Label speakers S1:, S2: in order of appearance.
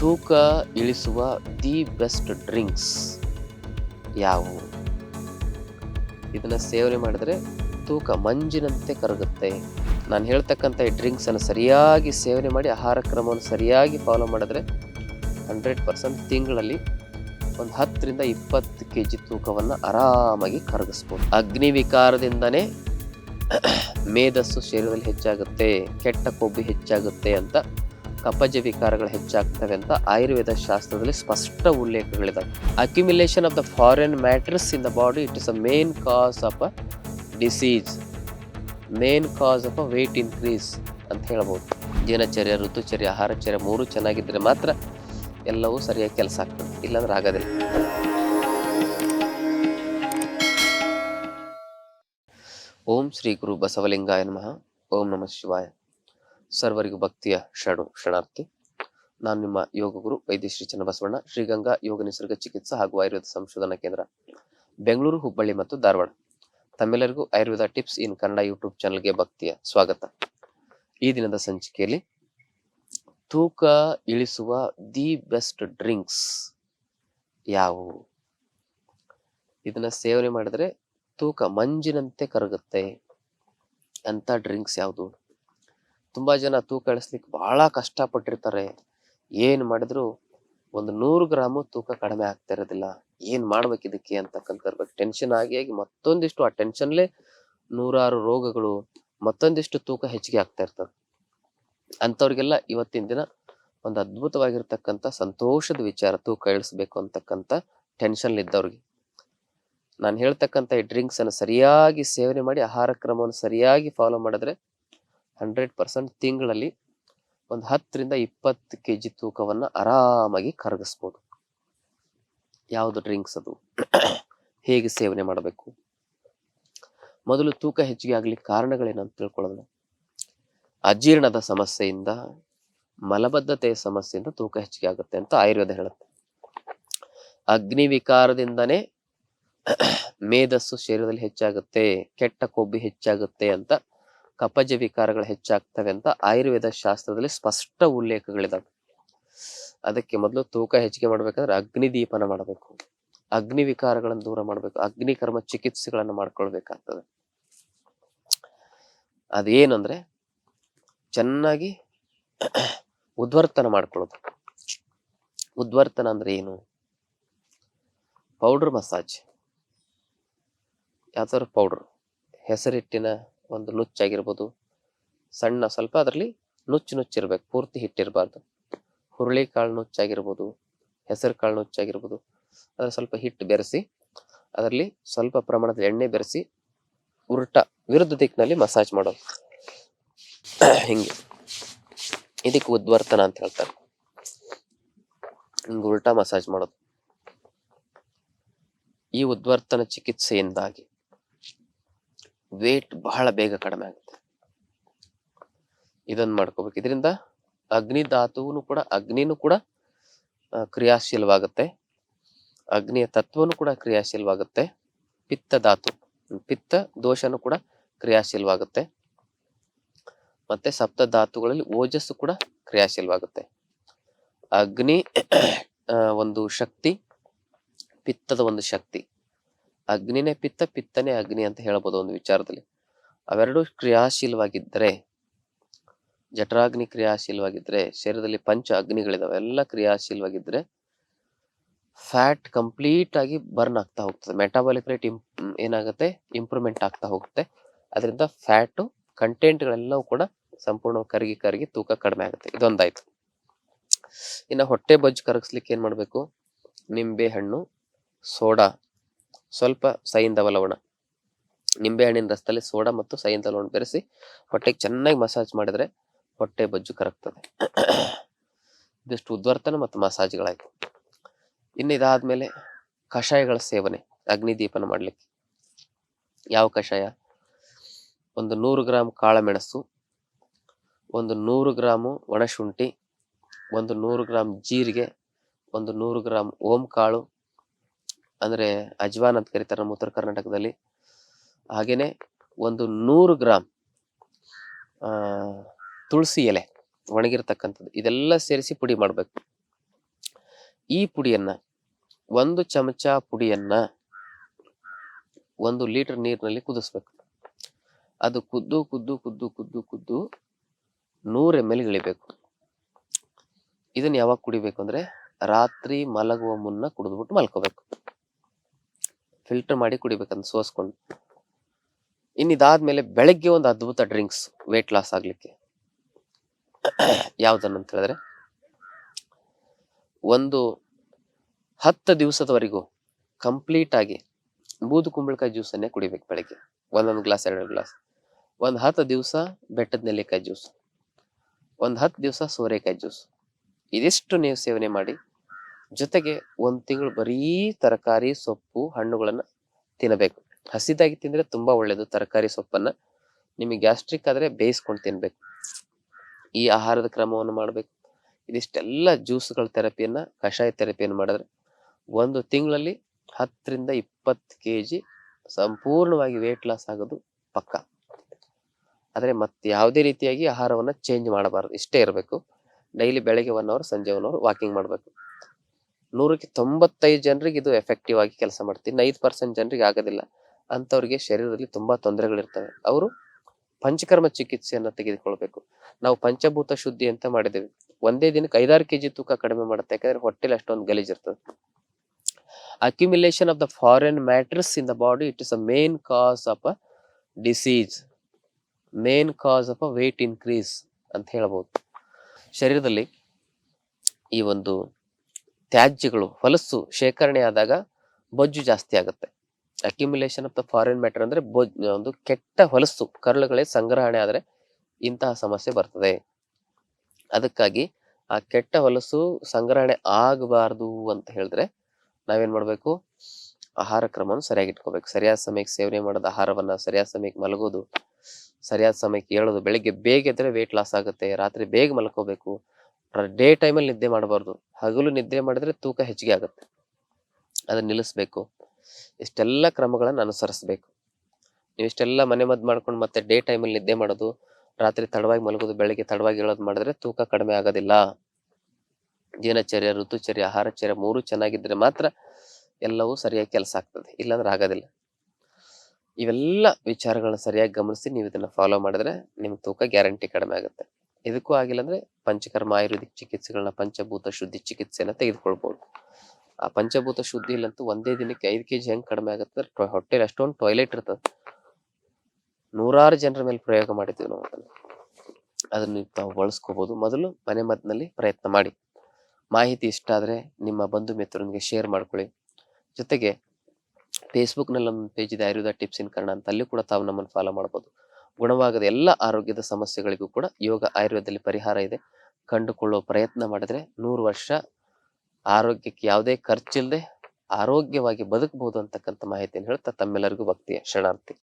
S1: ತೂಕ ಇಳಿಸುವ the best drinks ಯಾವುವು? ಇದನ್ನು ಸೇವನೆ ಮಾಡಿದ್ರೆ ತೂಕ ಮಂಜಿನಂತೆ ಕರಗುತ್ತೆ. ನಾನು ಹೇಳ್ತಕ್ಕಂಥ ಈ ಡ್ರಿಂಕ್ಸನ್ನು ಸರಿಯಾಗಿ ಸೇವನೆ ಮಾಡಿ, ಆಹಾರ ಕ್ರಮವನ್ನು ಸರಿಯಾಗಿ ಫಾಲೋ ಮಾಡಿದ್ರೆ ಹಂಡ್ರೆಡ್ ಪರ್ಸೆಂಟ್ ತಿಂಗಳಲ್ಲಿ ಒಂದು ಹತ್ತರಿಂದ ಇಪ್ಪತ್ತು ಕೆ ಜಿ ತೂಕವನ್ನು ಆರಾಮಾಗಿ ಕರಗಿಸ್ಬೋದು. ಅಗ್ನಿ ವಿಕಾರದಿಂದನೇ ಮೇಧಸ್ಸು ಶರೀರದಲ್ಲಿ ಹೆಚ್ಚಾಗುತ್ತೆ, ಕೆಟ್ಟ ಕೊಬ್ಬು ಹೆಚ್ಚಾಗುತ್ತೆ ಅಂತ ಕಪಜ ವಿಕಾರಗಳು ಹೆಚ್ಚಾಗ್ತವೆ ಅಂತ ಆಯುರ್ವೇದ ಶಾಸ್ತ್ರದಲ್ಲಿ ಸ್ಪಷ್ಟ ಉಲ್ಲೇಖಗಳಿದ್ದಾವೆ accumulation of the foreign matters in the body it is a main cause of a disease main cause of a weight increase ಅಂತ ಹೇಳ್ಬೋದು. ದಿನಚರ್ಯ, ಋತುಚರ್ಯ, ಆಹಾರಚರ್ಯ ಮೂರು ಚೆನ್ನಾಗಿದ್ದರೆ ಮಾತ್ರ ಎಲ್ಲವೂ ಸರಿಯಾಗಿ ಕೆಲಸ ಆಗ್ತದೆ. ಇಲ್ಲಾಂದ್ರೆ ಆಗೋದಿಲ್ಲ ಓಂ ಶ್ರೀ ಗುರು ಬಸವಲಿಂಗಾಯ ನಮಃ. ಓಂ ನಮಃ ಶಿವಾಯ. ಸರ್ವರಿಗೂ ಭಕ್ತಿಯ ಶರಣು ಶರಣಾರ್ಥಿ ನಾನು ನಿಮ್ಮ ಯೋಗ ಗುರು ವೈದ್ಯ ಶ್ರೀ ಚನ್ನಬಸವಣ್ಣ, ಶ್ರೀಗಂಗಾ ಯೋಗ ನಿಸರ್ಗ ಚಿಕಿತ್ಸಾ ಹಾಗೂ ಆಯುರ್ವೇದ ಸಂಶೋಧನಾ ಕೇಂದ್ರ, ಬೆಂಗಳೂರು, ಹುಬ್ಬಳ್ಳಿ ಮತ್ತು ಧಾರವಾಡ. ತಮ್ಮೆಲ್ಲರಿಗೂ Ayurveda tips in Kannada YouTube ಚಾನಲ್ಗೆ ಭಕ್ತಿಯ ಸ್ವಾಗತ. ಈ ದಿನದ ಸಂಚಿಕೆಯಲ್ಲಿ ತೂಕ ಇಳಿಸುವ ದಿ ಬೆಸ್ಟ್ ಡ್ರಿಂಕ್ಸ್ ಯಾವುವು? ಇದನ್ನ ಸೇವನೆ ಮಾಡಿದ್ರೆ ತೂಕ ಮಂಜಿನಂತೆ ಕರಗುತ್ತೆ. ಅಂತ ಡ್ರಿಂಕ್ಸ್ ಯಾವುದು? ತುಂಬಾ ಜನ ತೂಕ ಇಳಿಸ್ಲಿಕ್ಕೆ ಬಹಳ ಕಷ್ಟಪಟ್ಟಿರ್ತಾರೆ. ಏನ್ ಮಾಡಿದ್ರು ಒಂದು ನೂರು ಗ್ರಾಮು ತೂಕ ಕಡಿಮೆ ಆಗ್ತಾ ಇರೋದಿಲ್ಲ. ಏನ್ ಮಾಡ್ಬೇಕು ಇದಕ್ಕೆ ಅಂತ ಕಲ್ಕರ್ಬೇಕು ಟೆನ್ಷನ್ ಆಗಿ ಆಗಿ ಮತ್ತೊಂದಿಷ್ಟು ಆ ಟೆನ್ಷನ್ಲೇ ನೂರಾರು ರೋಗಗಳು ಮತ್ತೊಂದಿಷ್ಟು ತೂಕ ಹೆಚ್ಚಿಗೆ ಆಗ್ತಾ ಇರ್ತದೆ. ಅಂಥವ್ರಿಗೆಲ್ಲ ಇವತ್ತಿನ ದಿನ ಒಂದು ಅದ್ಭುತವಾಗಿರ್ತಕ್ಕಂಥ ಸಂತೋಷದ ವಿಚಾರ ತೂಕ ಇಳಿಸ್ಬೇಕು ಅಂತಕ್ಕಂಥ ಟೆನ್ಷನ್ ಇದ್ದವ್ರಿಗೆ. ನಾನು ಹೇಳ್ತಕ್ಕಂಥ ಈ ಡ್ರಿಂಕ್ಸ್ ಅನ್ನು ಸರಿಯಾಗಿ ಸೇವನೆ ಮಾಡಿ, ಆಹಾರ ಕ್ರಮವನ್ನು ಸರಿಯಾಗಿ ಫಾಲೋ ಮಾಡಿದ್ರೆ ಹಂಡ್ರೆಡ್ ಪರ್ಸೆಂಟ್ ತಿಂಗಳಲ್ಲಿ ಒಂದು ಹತ್ತರಿಂದ ಇಪ್ಪತ್ತು ಕೆ ಜಿ ತೂಕವನ್ನು ಆರಾಮಾಗಿ ಕರಗಿಸ್ಬೋದು. ಯಾವುದು ಡ್ರಿಂಕ್ಸ್ ಅದು? ಹೇಗೆ ಸೇವನೆ ಮಾಡಬೇಕು? ಮೊದಲು ತೂಕ ಹೆಚ್ಚಿಗೆ ಆಗಲಿಕ್ಕೆ ಕಾರಣಗಳೇನಂತ ತಿಳ್ಕೊಳ್ಳೋಣ. ಅಜೀರ್ಣದ ಸಮಸ್ಯೆಯಿಂದ, ಮಲಬದ್ಧತೆಯ ಸಮಸ್ಯೆಯಿಂದ ತೂಕ ಹೆಚ್ಚಿಗೆ ಆಗುತ್ತೆ ಅಂತ ಆಯುರ್ವೇದ ಹೇಳುತ್ತೆ. ಅಗ್ನಿ ವಿಕಾರದಿಂದನೇ ಮೇಧಸ್ಸು ಶರೀರದಲ್ಲಿ ಹೆಚ್ಚಾಗುತ್ತೆ, ಕೆಟ್ಟ ಕೊಬ್ಬು ಹೆಚ್ಚಾಗುತ್ತೆ ಅಂತ ಕಪಜ ವಿಕಾರಗಳು ಹೆಚ್ಚಾಗ್ತವೆ ಅಂತ ಆಯುರ್ವೇದ ಶಾಸ್ತ್ರದಲ್ಲಿ ಸ್ಪಷ್ಟ ಉಲ್ಲೇಖಗಳಿದಾವೆ. ಅದಕ್ಕೆ ಮೊದಲು ತೂಕ ಹೆಚ್ಚಿಗೆ ಮಾಡ್ಬೇಕಂದ್ರೆ ಅಗ್ನಿ ದೀಪನ ಮಾಡಬೇಕು. ಅಗ್ನಿ ವಿಕಾರಗಳನ್ನು ದೂರ ಮಾಡಬೇಕು. ಅಗ್ನಿ ಕರ್ಮ ಚಿಕಿತ್ಸೆಗಳನ್ನು ಮಾಡ್ಕೊಳ್ಬೇಕಾಗ್ತದೆ. ಅದೇನಂದ್ರೆ ಚೆನ್ನಾಗಿ ಉದ್ವರ್ತನ ಮಾಡ್ಕೊಳ್ಳೋದು. ಉದ್ವರ್ತನ ಅಂದ್ರೆ ಏನು? Powder massage. ಯಾವ್ದಾದ್ರು ಪೌಡರ್. ಹೆಸರಿಟ್ಟಿನ ಒಂದು ನುಚ್ಚಾಗಿರ್ಬೋದು. ಸಣ್ಣ ಸ್ವಲ್ಪ ಅದರಲ್ಲಿ ನುಚ್ಚು ನುಚ್ಚಿರ್ಬೇಕು. ಪೂರ್ತಿ ಹಿಟ್ಟಿರಬಾರ್ದು. ಹುರುಳಿ ಕಾಳು ನುಚ್ಚಾಗಿರ್ಬೋದು ಹೆಸರು ಕಾಳು ನುಚ್ಚಾಗಿರ್ಬೋದು. ಅದ್ರ ಸ್ವಲ್ಪ ಹಿಟ್ಟು ಬೆರೆಸಿ, ಅದರಲ್ಲಿ ಸ್ವಲ್ಪ ಪ್ರಮಾಣದ ಎಣ್ಣೆ ಬೆರೆಸಿ, ಉರುಟ ವಿರುದ್ಧ ದಿಕ್ಕಿನಲ್ಲಿ ಮಸಾಜ್ ಮಾಡೋದು. ಹಿಂಗೆ. ಇದಕ್ಕೆ ಉದ್ವರ್ತನ ಅಂತ ಹೇಳ್ತಾರೆ. ಹಿಂಗೆ ಉಲ್ಟಾ ಮಸಾಜ್ ಮಾಡೋದು. ಈ ಉದ್ವರ್ತನ ಚಿಕಿತ್ಸೆಯಿಂದಾಗಿ ವೇಟ್ ಬಹಳ ಬೇಗ ಕಡಿಮೆ ಆಗುತ್ತೆ. ಇದನ್ನು ಮಾಡ್ಕೋಬೇಕು. ಇದರಿಂದ ಅಗ್ನಿ ಧಾತುವು ಕೂಡ, ಅಗ್ನಿನೂ ಕೂಡ ಕ್ರಿಯಾಶೀಲವಾಗುತ್ತೆ. ಅಗ್ನಿಯ ತತ್ವನು ಕೂಡ ಕ್ರಿಯಾಶೀಲವಾಗುತ್ತೆ. ಪಿತ್ತ ಧಾತು, ಪಿತ್ತ ದೋಷನು ಕೂಡ ಕ್ರಿಯಾಶೀಲವಾಗುತ್ತೆ. ಮತ್ತೆ ಸಪ್ತ ಧಾತುಗಳಲ್ಲಿ ಓಜಸ್ಸು ಕೂಡ ಕ್ರಿಯಾಶೀಲವಾಗುತ್ತೆ. ಅಗ್ನಿ ಒಂದು ಶಕ್ತಿ, ಪಿತ್ತದ ಒಂದು ಶಕ್ತಿ. ಅಗ್ನಿನೇ ಪಿತ್ತ ಪಿತ್ತನೇ ಅಗ್ನಿ ಅಂತ ಹೇಳ್ಬೋದು ಒಂದು ವಿಚಾರದಲ್ಲಿ. ಅವೆರಡು ಕ್ರಿಯಾಶೀಲವಾಗಿದ್ದರೆ, ಜಠರಾಗ್ನಿ ಕ್ರಿಯಾಶೀಲವಾಗಿದ್ದರೆ, ಶರೀರದಲ್ಲಿ ಪಂಚ ಅಗ್ನಿಗಳಿದಾವೆ, ಎಲ್ಲ ಕ್ರಿಯಾಶೀಲವಾಗಿದ್ದರೆ ಫ್ಯಾಟ್ ಕಂಪ್ಲೀಟ್ ಆಗಿ ಬರ್ನ್ ಆಗ್ತಾ ಹೋಗ್ತದೆ. ಮೆಟಾಬಾಲಿಕ್ ರೇಟ್ ಏನಾಗುತ್ತೆ? ಇಂಪ್ರೂವ್ಮೆಂಟ್ ಆಗ್ತಾ ಹೋಗುತ್ತೆ. ಅದರಿಂದ ಫ್ಯಾಟು, ಕಂಟೆಂಟ್ಗಳೆಲ್ಲವೂ ಕೂಡ ಸಂಪೂರ್ಣ ಕರಗಿ ಕರಗಿ ತೂಕ ಕಡಿಮೆ ಆಗುತ್ತೆ. ಇದೊಂದಾಯ್ತು. ಇನ್ನು ಹೊಟ್ಟೆ ಬಜ್ಜು ಕರಗಿಸ್ಲಿಕ್ಕೆ ಏನು ಮಾಡಬೇಕು ನಿಂಬೆ ಹಣ್ಣು, ಸೋಡಾ. ಸ್ವಲ್ಪ ಸೈಂಧವ ಲವಣ ನಿಂಬೆಹಣ್ಣಿನ ರಸದಲ್ಲಿ ಸೋಡಾ ಮತ್ತು ಸೈಂಧವ ಲವಣ ಬೆರೆಸಿ ಹೊಟ್ಟೆಗೆ ಚೆನ್ನಾಗಿ ಮಸಾಜ್ ಮಾಡಿದರೆ ಹೊಟ್ಟೆ ಬೊಜ್ಜು ಕರಗ್ತದೆ. ಇದಿಷ್ಟು ಉದ್ವರ್ತನ ಮತ್ತು ಮಸಾಜ್ಗಳಾಗಿ. ಇನ್ನು ಇದಾದ್ಮೇಲೆ ಕಷಾಯಗಳ ಸೇವನೆ, ಅಗ್ನಿದೀಪನ ಮಾಡಲಿಕ್ಕೆ. ಯಾವ ಕಷಾಯ? ಒಂದು ನೂರು ಗ್ರಾಮ್ ಕಾಳಮೆಣಸು, ಒಂದು ನೂರು ಗ್ರಾಮು ಒಣಶುಂಠಿ, ಒಂದು ನೂರು ಗ್ರಾಮ್ ಜೀರಿಗೆ, ಒಂದು ನೂರು ಗ್ರಾಮ್ ಓಂ ಕಾಳು ಅಂದ್ರೆ ಅಜ್ವಾನ್ ಅಂತ ಕರೀತಾರೆ ನಮ್ಮ ಉತ್ತರ ಕರ್ನಾಟಕದಲ್ಲಿ. ಹಾಗೇನೆ ಒಂದು ನೂರು ಗ್ರಾಮ್ ತುಳಸಿ ಎಲೆ ಒಣಗಿರ್ತಕ್ಕಂಥದ್ದು. ಇದೆಲ್ಲ ಸೇರಿಸಿ ಪುಡಿ ಮಾಡಬೇಕು. ಈ ಪುಡಿಯನ್ನ, ಒಂದು ಚಮಚ ಪುಡಿಯನ್ನ ಒಂದು ಲೀಟರ್ ನೀರಿನಲ್ಲಿ ಕುದಿಸ್ಬೇಕು. ಅದು ಕುದ್ದು ಕುದ್ದು ಕುದ್ದು ಕುದ್ದು ಕುದ್ದು ನೂರು ಎಂ ಎಲ್ ಇಳಿಬೇಕು. ಇದನ್ನ ಯಾವಾಗ ಕುಡಿಬೇಕು ಅಂದ್ರೆ ರಾತ್ರಿ ಮಲಗುವ ಮುನ್ನ ಕುಡಿದ್ಬಿಟ್ಟು ಮಲ್ಕೋಬೇಕು. ಫಿಲ್ಟರ್ ಮಾಡಿ ಕುಡಿಬೇಕಂತ ಸೋಸ್ಕೊಂಡು. ಇನ್ನು ಇದಾದ್ಮೇಲೆ ಬೆಳಗ್ಗೆ ಒಂದು ಅದ್ಭುತ ಡ್ರಿಂಕ್ಸ್ ವೇಟ್ ಲಾಸ್ ಆಗಲಿಕ್ಕೆ. ಅಂತ ಹೇಳಿದ್ರೆ, ಒಂದು ಹತ್ತು ದಿವಸದವರೆಗೂ ಕಂಪ್ಲೀಟ್ ಆಗಿ ಬೂದು ಕುಂಬಳಕಾಯಿ ಜ್ಯೂಸನ್ನೇ ಕುಡಿಬೇಕು ಬೆಳಗ್ಗೆ. ಒಂದೊಂದು ಗ್ಲಾಸ್ ಎರಡು ಗ್ಲಾಸ್ ಒಂದು ಹತ್ತು ದಿವಸ ಬೆಟ್ಟದ ನೆಲ್ಲಿಕಾಯಿ ಜ್ಯೂಸ್ ಒಂದು ಹತ್ತು ದಿವಸ ಸೋರೆಕಾಯಿ ಜ್ಯೂಸ್ ಇದಿಷ್ಟು ನೀವು ಸೇವನೆ ಮಾಡಿ ಜೊತೆಗೆ ಒಂದು ತಿಂಗಳು ಬರೀ ತರಕಾರಿ ಸೊಪ್ಪು ಹಣ್ಣುಗಳನ್ನ ತಿನ್ನಬೇಕು ಹಸಿದಾಗಿ ತಿಂದ್ರೆ ತುಂಬಾ ಒಳ್ಳೇದು ತರಕಾರಿ ಸೊಪ್ಪನ್ನ. ನಿಮಗೆ ಗ್ಯಾಸ್ಟ್ರಿಕ್ ಆದ್ರೆ ಬೇಯಿಸ್ಕೊಂಡು ತಿನ್ಬೇಕು. ಈ ಆಹಾರದ ಕ್ರಮವನ್ನು ಮಾಡಬೇಕು. ಇದಿಷ್ಟೆಲ್ಲ ಜ್ಯೂಸ್ಗಳ ಥೆರಪಿಯನ್ನ, ಕಷಾಯ ಥೆರಪಿಯನ್ನು ಮಾಡಿದ್ರೆ ಒಂದು ತಿಂಗಳಲ್ಲಿ ಹತ್ತರಿಂದ ಇಪ್ಪತ್ತು ಕೆ ಜಿ ಸಂಪೂರ್ಣವಾಗಿ ವೇಟ್ ಲಾಸ್ ಆಗೋದು ಪಕ್ಕ. ಆದರೆ ಮತ್ತೆ ಯಾವುದೇ ರೀತಿಯಾಗಿ ಆಹಾರವನ್ನು ಚೇಂಜ್ ಮಾಡಬಾರದು. ಇಷ್ಟೇ ಇರಬೇಕು. ಡೈಲಿ ಬೆಳಗ್ಗೆ ಒನ್ ಅವರ್ ಸಂಜೆ ಒನ್ ಅವರ್ ವಾಕಿಂಗ್ ಮಾಡಬೇಕು. ನೂರಕ್ಕೆ ತೊಂಬತ್ತೈದು ಜನರಿಗೆ ಇದು ಎಫೆಕ್ಟಿವ್ ಆಗಿ ಕೆಲಸ ಮಾಡ್ತೀನಿ ಐದು ಪರ್ಸೆಂಟ್ ಜನರಿಗೆ ಆಗೋದಿಲ್ಲ. ಅಂಥವ್ರಿಗೆ ಶರೀರದಲ್ಲಿ ತುಂಬ ತೊಂದರೆಗಳಿರ್ತವೆ. ಅವರು ಪಂಚಕರ್ಮ ಚಿಕಿತ್ಸೆಯನ್ನು ತೆಗೆದುಕೊಳ್ಬೇಕು. ನಾವು ಪಂಚಭೂತ ಶುದ್ಧಿ ಅಂತ ಮಾಡಿದ್ದೇವೆ. ಒಂದೇ ದಿನಕ್ಕೆ ಐದಾರು ಕೆಜಿ ತೂಕ ಕಡಿಮೆ ಮಾಡುತ್ತೆ. ಯಾಕಂದ್ರೆ ಹೊಟ್ಟೆಲಿ ಅಷ್ಟೊಂದು ಗಲೀಜಿರ್ತದೆ accumulation of the foreign matters in the body it is a main cause of a disease main cause of a weight increase ಅಂತ ಹೇಳ್ಬೋದು. ಶರೀರದಲ್ಲಿ ಈ ಒಂದು ತ್ಯಾಜ್ಯಗಳು, ಹೊಲಸು ಶೇಖರಣೆ ಆದಾಗ ಬೊಜ್ಜು ಜಾಸ್ತಿ ಆಗುತ್ತೆ. Accumulation of the foreign matter ಅಂದ್ರೆ ಒಂದು ಕೆಟ್ಟ ಹೊಲಸು, ಕರುಳುಗಳೇ ಸಂಗ್ರಹಣೆ ಆದರೆ ಇಂತಹ ಸಮಸ್ಯೆ ಬರ್ತದೆ. ಅದಕ್ಕಾಗಿ ಆ ಕೆಟ್ಟ ಹೊಲಸು ಸಂಗ್ರಹಣೆ ಆಗಬಾರ್ದು ಅಂತ ಹೇಳಿದ್ರೆ ನಾವೇನ್ ಮಾಡ್ಬೇಕು? ಆಹಾರ ಕ್ರಮವನ್ನು ಸರಿಯಾಗಿ ಇಟ್ಕೋಬೇಕು. ಸರಿಯಾದ ಸಮಯಕ್ಕೆ ಸೇವನೆ ಮಾಡೋದು, ಆಹಾರವನ್ನ ಸರಿಯಾದ ಸಮಯಕ್ಕೆ ಮಲಗೋದು, ಸರಿಯಾದ ಸಮಯಕ್ಕೆ ಹೇಳೋದು ಬೆಳಿಗ್ಗೆ ಬೇಗ ಎದ್ರೆ ವೇಟ್ ಲಾಸ್ ಆಗುತ್ತೆ, ರಾತ್ರಿ ಬೇಗ ಮಲ್ಕೋಬೇಕು ಡೇ ಟೈಮಲ್ಲಿ ನಿದ್ದೆ ಮಾಡಬಾರ್ದು. ಹಗಲು ನಿದ್ದೆ ಮಾಡಿದ್ರೆ ತೂಕ ಹೆಚ್ಚಿಗೆ ಆಗುತ್ತೆ. ಅದನ್ನ ನಿಲ್ಲಿಸ್ಬೇಕು. ಇಷ್ಟೆಲ್ಲ ಕ್ರಮಗಳನ್ನು ಅನುಸರಿಸ್ಬೇಕು. ನೀವು ಇಷ್ಟೆಲ್ಲ ಮನೆ ಮದ್ದು ಮಾಡ್ಕೊಂಡು ಮತ್ತೆ ಡೇ ಟೈಮಲ್ಲಿ ನಿದ್ದೆ ಮಾಡೋದು, ರಾತ್ರಿ ತಡವಾಗಿ ಮಲಗೋದು, ಬೆಳಗ್ಗೆ ತಡವಾಗಿ ಹೇಳೋದು ಮಾಡಿದ್ರೆ ತೂಕ ಕಡಿಮೆ ಆಗೋದಿಲ್ಲ. ದಿನಚರ್ಯ, ಋತುಚರ್ಯ, ಆಹಾರಚರ್ಯ ಮೂರು ಚೆನ್ನಾಗಿದ್ರೆ ಮಾತ್ರ ಎಲ್ಲವೂ ಸರಿಯಾಗಿ ಕೆಲಸ ಆಗ್ತದೆ. ಇಲ್ಲಾಂದ್ರೆ ಆಗೋದಿಲ್ಲ. ಇವೆಲ್ಲ ವಿಚಾರಗಳನ್ನ ಸರಿಯಾಗಿ ಗಮನಿಸಿ ನೀವು ಇದನ್ನ ಫಾಲೋ ಮಾಡಿದ್ರೆ ನಿಮ್ಗೆ ತೂಕ ಗ್ಯಾರಂಟಿ ಕಡಿಮೆ ಆಗುತ್ತೆ. ಇದಕ್ಕೂ ಆಗಿಲ್ಲ ಅಂದ್ರೆ ಪಂಚಕರ್ಮ, ಆಯುರ್ವೇದಿಕ್ ಚಿಕಿತ್ಸೆಗಳನ್ನ ಪಂಚಭೂತ ಶುದ್ಧಿ ಚಿಕಿತ್ಸೆಯನ್ನ ತೆಗೆದುಕೊಳ್ಬಹುದು ಆ ಪಂಚಭೂತ ಶುದ್ಧಿ ಇಲ್ಲಂತೂ ಒಂದೇ ದಿನಕ್ಕೆ ಐದು ಕೆಜಿ ಹೆಂಗ್ ಕಡಿಮೆ ಆಗುತ್ತೆ ಹೊಟ್ಟೆಲಿ ಅಷ್ಟೊಂದು ಟಾಯ್ಲೆಟ್ ಇರ್ತದೆ. ನೂರಾರು ಜನರ ಮೇಲೆ ಪ್ರಯೋಗ ಮಾಡಿದ್ವಿ ನಾವು ಅದನ್ನ. ತಾವು ಬಳಸ್ಕೋಬಹುದು ಮೊದಲು ಮನೆ ಮದ್ದಿನಲ್ಲಿ ಪ್ರಯತ್ನ ಮಾಡಿ. ಮಾಹಿತಿ ಇಷ್ಟ ಆದ್ರೆ ನಿಮ್ಮ ಬಂಧು ಮಿತ್ರರೊಂದಿಗೆ ಶೇರ್ ಮಾಡ್ಕೊಳ್ಳಿ. ಜೊತೆಗೆ ಫೇಸ್ಬುಕ್ನಲ್ಲಿ ನಮ್ಮ ಪೇಜ್ ಇದೆ, ಆಯುರ್ವೇದ ಟಿಪ್ಸ್ ಇನ್ ಕನ್ನಡ ಅಂತ. ಅಲ್ಲಿ ಕೂಡ ತಾವು ನಮ್ಮನ್ನು ಫಾಲೋ ಮಾಡ್ಬೋದು. ಗುಣವಾಗದ ಎಲ್ಲ ಆರೋಗ್ಯದ ಸಮಸ್ಯೆಗಳಿಗೂ ಕೂಡ ಯೋಗ ಆಯುರ್ವೇದದಲ್ಲಿ ಪರಿಹಾರ ಇದೆ. ಕಂಡುಕೊಳ್ಳುವ ಪ್ರಯತ್ನ ಮಾಡಿದ್ರೆ ನೂರು ವರ್ಷ ಆರೋಗ್ಯಕ್ಕೆ ಯಾವುದೇ ಖರ್ಚಿಲ್ಲದೆ ಆರೋಗ್ಯವಾಗಿ ಬದುಕಬಹುದು ಅಂತಕ್ಕಂಥ ಮಾಹಿತಿಯನ್ನು ಹೇಳ್ತಾ ತಮ್ಮೆಲ್ಲರಿಗೂ ಭಕ್ತಿಯ ಶರಣಾರ್ಥಿ.